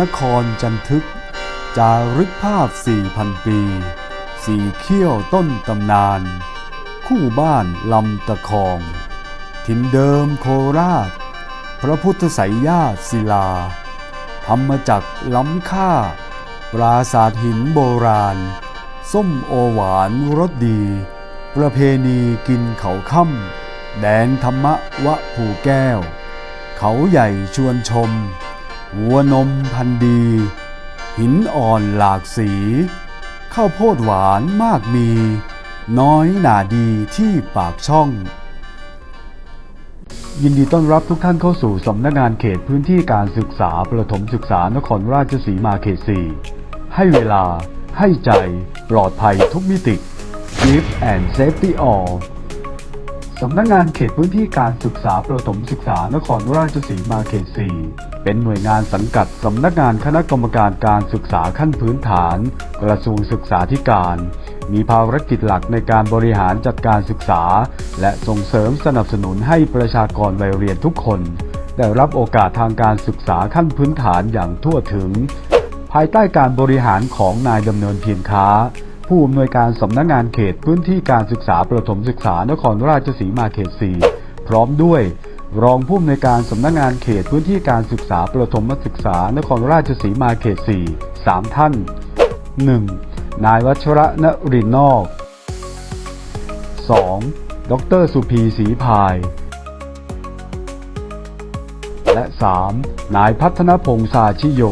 นครจันทึก จารึกภาพ 4,000 ปี สี่เขี้ยวต้นตำนาน คู่บ้านลำตะคอง ถิ่นเดิมโคราช พระพุทธไสยญาติศิลา ธรรมจักล้ำค่า ปราสาทหินโบราณ ส้มโอหวานรสดี ประเพณีกินเขาค่ำแดงธรรมะวะผูแก้ว เขาใหญ่ชวนชม วัวนมพันธุ์ดี หินอ่อนหลากสี ข้าวโพดหวานมากมี น้อยหนาดีที่ปากช่อง ยินดีต้อนรับทุกท่านเข้าสู่สำนักงานเขตพื้นที่การศึกษาประถมศึกษานครราชสีมาเขต 4 ให้เวลา ให้ใจ ปลอดภัยทุกมิติ Give and Safety All สำนักงานเขตพื้นที่การศึกษาประถมศึกษานครราชสีมาเขต 4 เป็นหน่วยงานสังกัดสำนักงานคณะกรรมการการศึกษาขั้นพื้นฐาน กระทรวงศึกษาธิการ มีภารกิจหลักในการบริหารจัดการศึกษา และส่งเสริมสนับสนุนให้ประชากรวัยเรียนทุกคน ได้รับโอกาสทางการศึกษาขั้นพื้นฐานอย่างทั่วถึง ภายใต้การบริหารของนายดำเนินเพียรค้า ผู้อำนวยการสำนักงานเขตพื้นที่การศึกษาประถมศึกษานครราชสีมาเขต 4 พร้อมด้วย รองผู้อำนวยการสำนักงานเขตพื้นที่การศึกษาประถมศึกษานครราชสีมาเขต 4 3 ท่าน 1. นายวัชระนรินทร์นอก 2. ดรสุพีศรีพาย และ 3. นายพัฒนพงษ์สาชิโย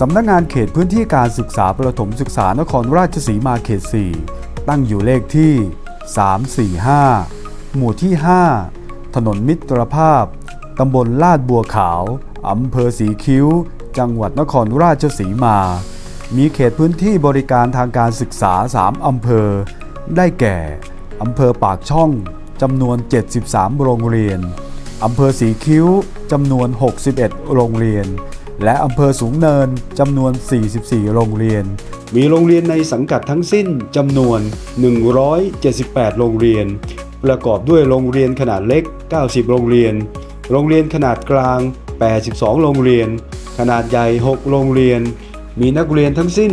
สำนักงานเขตพื้นที่การศึกษาประถมศึกษานครราชสีมาเขต 4 ตั้งอยู่เลขที่ 345 หมู่ที่ 5 ถนนมิตรภาพ ตำบลลาดบัวขาว อำเภอสีคิ้ว จังหวัดนครราชสีมา มีเขตพื้นที่บริการทางการศึกษา 3 อำเภอ ได้แก่ อำเภอปากช่อง จำนวน 73 โรงเรียน อำเภอสีคิ้ว จำนวน 61 โรงเรียน และอำเภอสูงเนินจำนวน 44 โรงเรียน มีโรงเรียนในสังกัดทั้งสิ้นจำนวน 178 โรงเรียน ประกอบด้วยโรงเรียนขนาดเล็ก 90 โรงเรียน โรงเรียนขนาดกลาง 82 โรงเรียน ขนาดใหญ่ 6 โรงเรียน มีนักเรียนทั้งสิ้น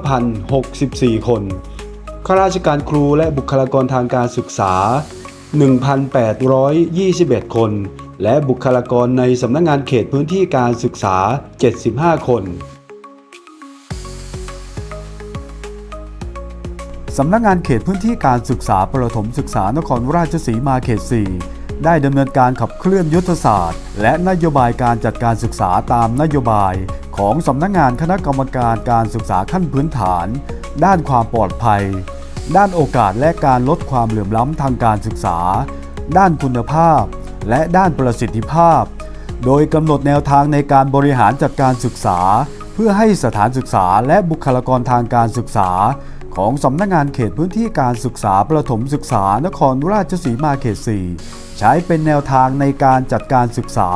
29,064 คนข้าราชการครูและบุคลากรทางการศึกษา 1,821 คน และบุคลากรในสำนักงานเขตพื้นที่การศึกษา 75 คนสำนักงานเขตพื้นที่การศึกษาประถมศึกษานครราชสีมาเขต 4 ได้ดำเนินการขับเคลื่อนยุทธศาสตร์ และนโยบายการจัดการศึกษาตามนโยบาย ของสำนักงานคณะกรรมการการศึกษาขั้นพื้นฐาน ด้านความปลอดภัย ด้านโอกาสและการลดความเหลื่อมล้ำทางการศึกษา ด้านคุณภาพ และด้านประสิทธิภาพ โดยกำหนดแนวทางในการบริหารจัดการศึกษา เพื่อให้สถานศึกษาและบุคลากรทางการศึกษา ของสำนักงานเขตพื้นที่การศึกษาประถมศึกษานครราชสีมาเขต 4 ใช้เป็นแนวทางในการจัดการศึกษา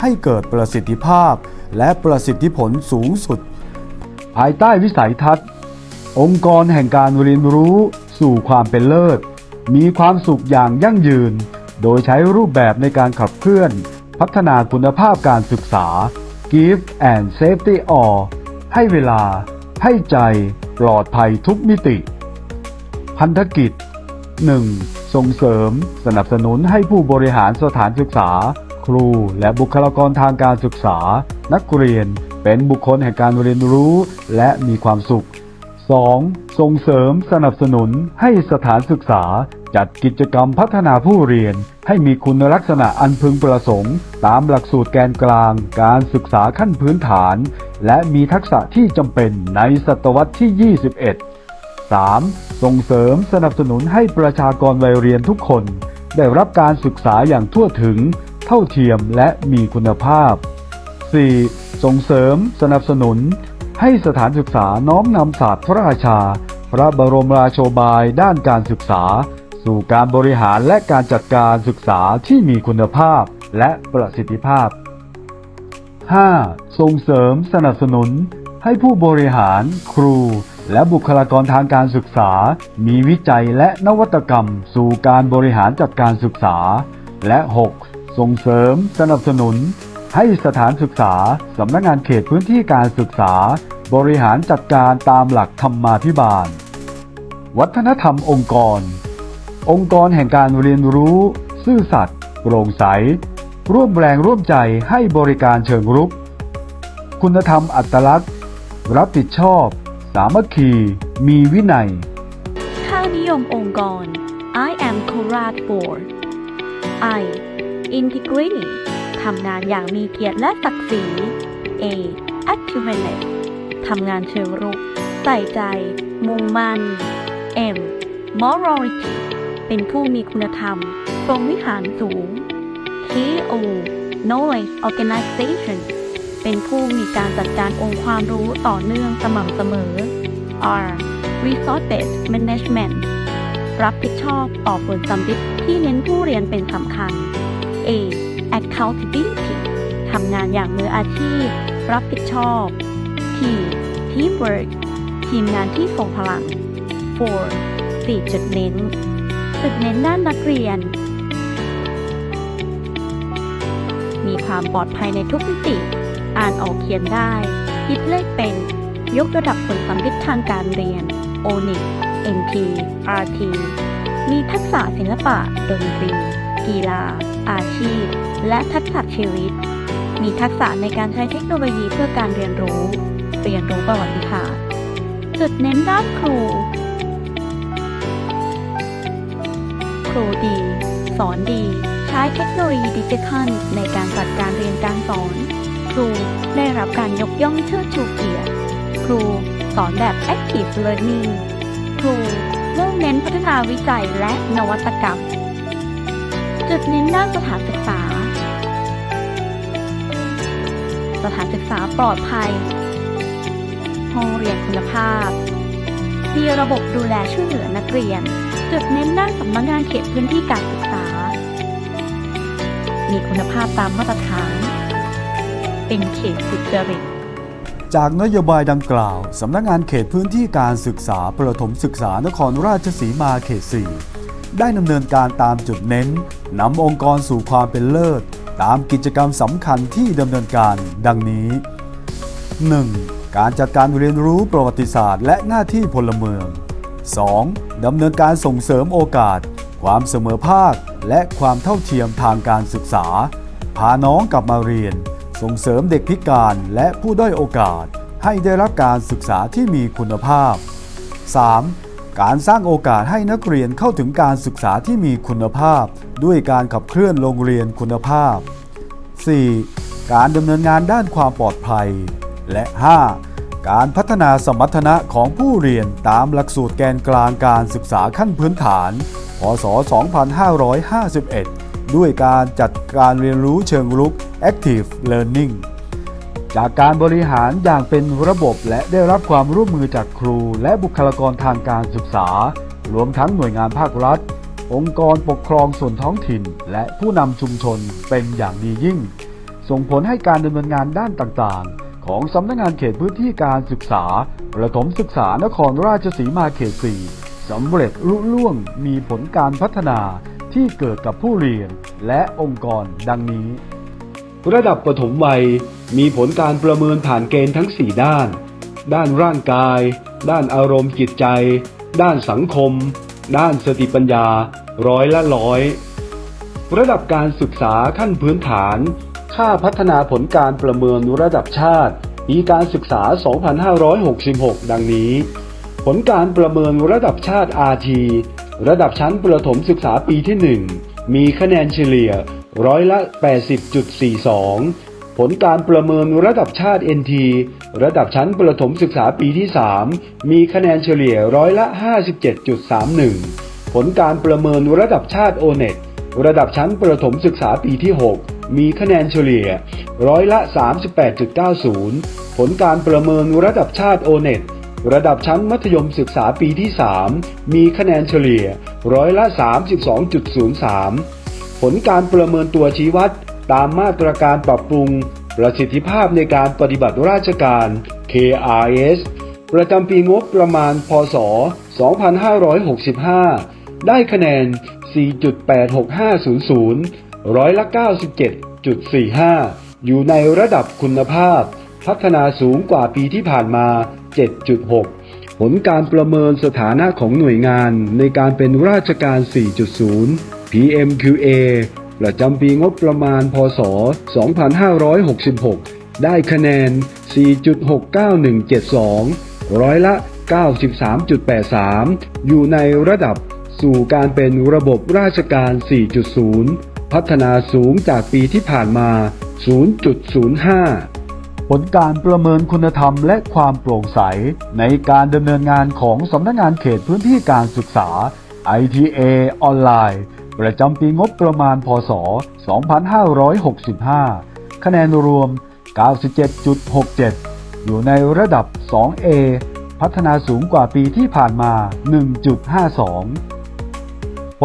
ให้เกิดประสิทธิภาพ และประสิทธิผลสูงสุด ภายใต้วิสัยทัศน์ องค์กรแห่งการเรียนรู้สู่ความเป็นเลิศมีความสุขอย่างยั่งยืน โดยใช้รูปแบบในการขับเคลื่อน พัฒนาคุณภาพการศึกษา Give and Safety All ให้เวลา ให้ใจ ปลอดภัยทุกมิติ พันธกิจ 1. ส่งเสริม สนับสนุนให้ผู้บริหารสถานศึกษา ครูและบุคลากรทางการศึกษา นักเรียนเป็นบุคคลแห่งการเรียนรู้และมีความสุข 2. ส่งเสริมสนับสนุนให้สถานศึกษา จัดกิจกรรมพัฒนาผู้เรียนให้มีคุณลักษณะอันพึงประสงค์ ตามหลักสูตรแกนกลาง การศึกษาขั้นพื้นฐาน และมีทักษะที่จำเป็นในศตวรรษที่ 21 3. ส่งเสริมสนับสนุนให้ประชากรวัยเรียนทุกคน ได้รับการศึกษาอย่างทั่วถึง เท่าเทียมและมีคุณภาพ 4. ส่งเสริมสนับสนุน ให้สถานศึกษาน้อมนำศาสตร์พระราชา พระบรมราโชบายด้านการศึกษา สู่การบริหารและการจัดการศึกษาที่มีคุณภาพและประสิทธิภาพ 5. ส่งเสริมสนับสนุน ให้ผู้บริหาร ครู และบุคลากรทางการศึกษา มีวิจัยและนวัตกรรม สู่การบริหารจัดการศึกษา และ 6. ส่งเสริมสนับสนุน ให้สถานศึกษา สำนักงานเขตพื้นที่การศึกษา บริหารจัดการตามหลักธรรมาภิบาล วัฒนธรรมองค์กร องค์กรแห่งการเรียนรู้ ซื่อสัตย์โปร่งใส ร่วมแรงร่วมใจให้บริการเชิงรุก คุณธรรมอัตลักษณ์ รับผิดชอบ สามัคคี มีวินัย ค่านิยมองค์กร I am Korat Board I Integrity ทำงานอย่างมีเกียรติและศักดิ์ศรี A Activeness ทำงานเชิงรุก ใส่ใจ มุ่งมั่น M Morality เป็นผู้มีคุณธรรมพรหมวิหารสูง K O Knowledge Organization เป็นผู้มีการจัดการองค์ความรู้ต่อเนื่องสม่ำเสมอ R Resource Based Management รับผิดชอบต่อผลสำลิดที่เน้นผู้เรียนเป็นสำคัญ A Accountability ทำงานอย่างมืออาชีพ รับผิดชอบ T Teamwork ทีมงานที่ส่งพลัง 4. 4จุดเน้น จุดเน้นด้านนักเรียน มีความปลอดภัยในทุกมิติ อ่านออกเขียนได้ คิดเลขเป็น ยกระดับผลสำลิดทางการเรียน o n i c NT RT มีทักษะศิลปะ ดนตรี กีฬา อาชีพ และทักษะชีวิต มีทักษะในการใช้เทคโนโลยีเพื่อการเรียนรู้ เรียนรู้ประวัติศาสตร์ จุดเน้นด้านครู ครูดี สอนดี ใช้เทคโนโลยีดิจิทัลในการจัดการเรียนการสอน ครูได้รับการยกย่องเชิดชูเกียรติ ครูสอนแบบ Active Learning ครูมุ่งเน้นพัฒนาวิจัยและนวัตกรรม จุดเน้นด้านสถานศึกษา สถานศึกษาปลอดภัย ห้องเรียนคุณภาพ มีระบบดูแลช่วยเหลือนักเรียน จุดเน้นด้านสำนักงานเขตพื้นที่การศึกษา มีคุณภาพตามมาตรฐาน เป็นเขตสุจริตจากนโยบายดังกล่าว สำนักงานเขตพื้นที่การศึกษาประถมศึกษานครราชสีมาเขต 4 ได้ดำเนินการตามจุดเน้นนำองค์กรสู่ความเป็นเลิศ ตามกิจกรรมสำคัญที่ดำเนินการดังนี้ 1. การจัดการเรียนรู้ประวัติศาสตร์ และหน้าที่พลเมือง 2. ดำเนินการส่งเสริมโอกาส ความเสมอภาค และความเท่าเทียมทางการศึกษา พาน้องกลับมาเรียน ส่งเสริมเด็กพิการและผู้ด้อยโอกาส ให้ได้รับการศึกษาที่มีคุณภาพ 3. การสร้างโอกาสให้นักเรียนเข้าถึงการศึกษาที่มีคุณภาพ ด้วยการขับเคลื่อนโรงเรียนคุณภาพ 4. การดำเนินงานด้านความปลอดภัย และ 5. การพัฒนาสมรรถนะของผู้เรียนตามหลักสูตรแกนกลางการศึกษาขั้นพื้นฐาน พศ 2551 ด้วยการจัดการเรียนรู้เชิงรุก Active Learning จากการบริหารอย่างเป็นระบบและได้รับความร่วมมือจากครูและบุคลากรทางการศึกษา รวมทั้งหน่วยงานภาครัฐ องค์กรปกครองส่วนท้องถิ่น และผู้นำชุมชนเป็นอย่างดียิ่ง ส่งผลให้การดำเนินงานด้านต่างๆ ของสำนักงานเขตพื้นที่การศึกษา ประถมศึกษานครราชสีมาเขต4สำเร็จรุ่ล่วงมีผลการพัฒนาที่เกิดกับผู้เรียนและองค์กรดังนี้ ระดับปฐมวัยมีผลการประเมินผ่านเกณฑ์ทั้ง 4 ด้าน ด้านร่างกาย ด้านอารมณ์จิตใจ ด้านสังคม ด้านสติปัญญา ร้อยละร้อย ระดับการศึกษาขั้นพื้นฐาน ค่าพัฒนาผลการประเมินระดับชาติปีการศึกษา 2566 ดังนี้ ผลการประเมินระดับชาติ RT ระดับชั้นประถมศึกษาปีที่ 1 มีคะแนนเฉลี่ยร้อยละ 80.42 ผลการประเมินระดับชาติ NT ระดับชั้นประถมศึกษาปีที่ 3 มีคะแนนเฉลี่ยร้อยละ 57.31 ผลการประเมินระดับชาติ ONET ระดับชั้นประถมศึกษาปีที่ 6 มีคะแนนเฉลี่ยร้อยละ 38.90 ผลการประเมินระดับชาติ ONET ระดับชั้นมัธยมศึกษาปีที่ 3 มีคะแนนเฉลี่ยร้อยละ 32.03 ผลการประเมินตัวชี้วัดตามมาตรการปรับปรุง ประสิทธิภาพในการปฏิบัติราชการ KRS ประจำปีงบประมาณ พศ 2565 ได้คะแนน 4.86500 ร้อยละ 97.45 อยู่ในระดับคุณภาพ พัฒนาสูงกว่าปีที่ผ่านมา 7.6 ผลการประเมินสถานะของหน่วยงานในการเป็นราชการ 4.0 PMQA ประจำปีงบประมาณ พศ 2566 ได้คะแนน 4.69172 ร้อยละ 93.83 อยู่ในระดับสู่การเป็นระบบราชการ 4.0 พัฒนาสูงจากปีที่ผ่านมา 0.05 ผลการประเมินคุณธรรมและความโปร่งใส ในการดำเนินงานของสำนักงานเขตพื้นที่การศึกษา ITA ออนไลน์ ประจำปีงบประมาณพศ 2565 คะแนนรวม 97.67 อยู่ในระดับ 2A พัฒนาสูงกว่าปีที่ผ่านมา 1.52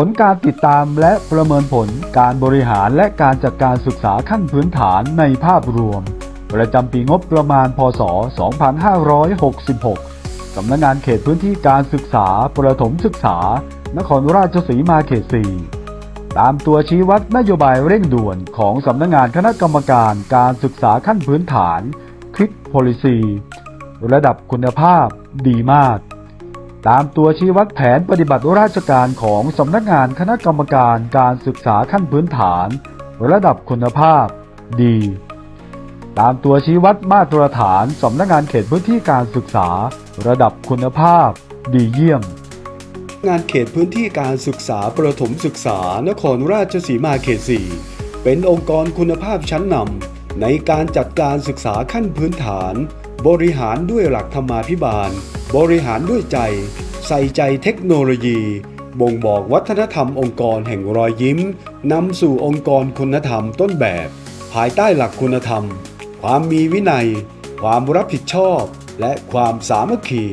ลการติดตามและประเมินผลการบริหารและการจัดการศึกษาขั้นพื้นฐานในภาพรวม ประจำปีงบประมาณ พศ 2566 สำนักงานเขตพื้นที่การศึกษาประถมศึกษา นครราชสีมาเขต 4 ตามตัวชี้วัดนโยบายเร่งด่วนของสำนักงานคณะกรรมการการศึกษาขั้นพื้นฐาน คลิก policy ระดับคุณภาพดีมาก ตามตัวชี้วัดแผนปฏิบัติราชการของสำนักงานคณะกรรมการการศึกษาขั้นพื้นฐาน ระดับคุณภาพ ดี ตามตัวชี้วัดมาตรฐานสำนักงานเขตพื้นที่การศึกษา ระดับคุณภาพ ดีเยี่ยม งานเขตพื้นที่การศึกษาประถมศึกษา นครราชสีมาเขต 4 เป็นองค์กรคุณภาพชั้นนำในการจัดการศึกษาขั้นพื้นฐาน บริหารด้วยหลักธรรมาภิบาล บริหารด้วยใจ ใส่ใจเทคโนโลยี บ่งบอกวัฒนธรรมองค์กรแห่งรอยยิ้มนำสู่องค์กรคุณธรรมต้นแบบ ภายใต้หลักคุณธรรม ความมีวินัย ความรับผิดชอบ และความสามัคคี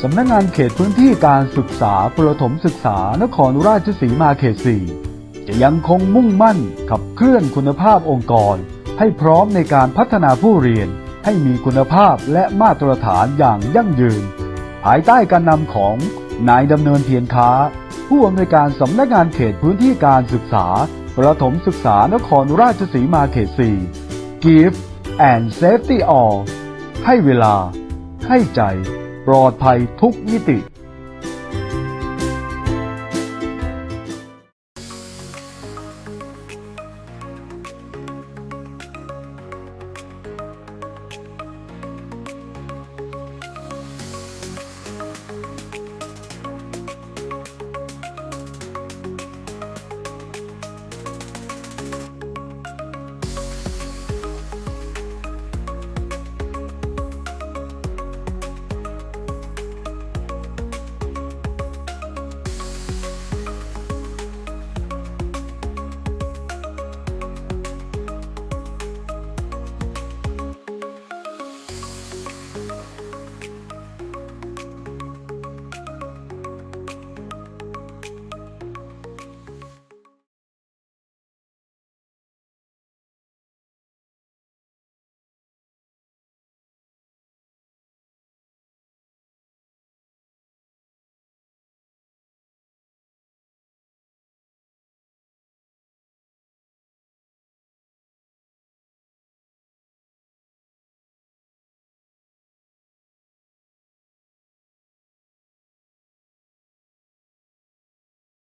สำนักงานเขตพื้นที่การศึกษาประถมศึกษานครราชสีมาเขต 4 จะยังคงมุ่งมั่นขับเคลื่อนคุณภาพองค์กร ให้พร้อมในการพัฒนาผู้เรียน ให้มีคุณภาพและมาตรฐานอย่างยั่งยืน ภายใต้การนำของนายดำเนินเพียนค้า ผู้อำนวยการสำนักงานเขตพื้นที่การศึกษา ประถมศึกษานครราชสีมาเขต 4 Give and Safety All ให้เวลา ให้ใจ ปลอดภัยทุกมิติ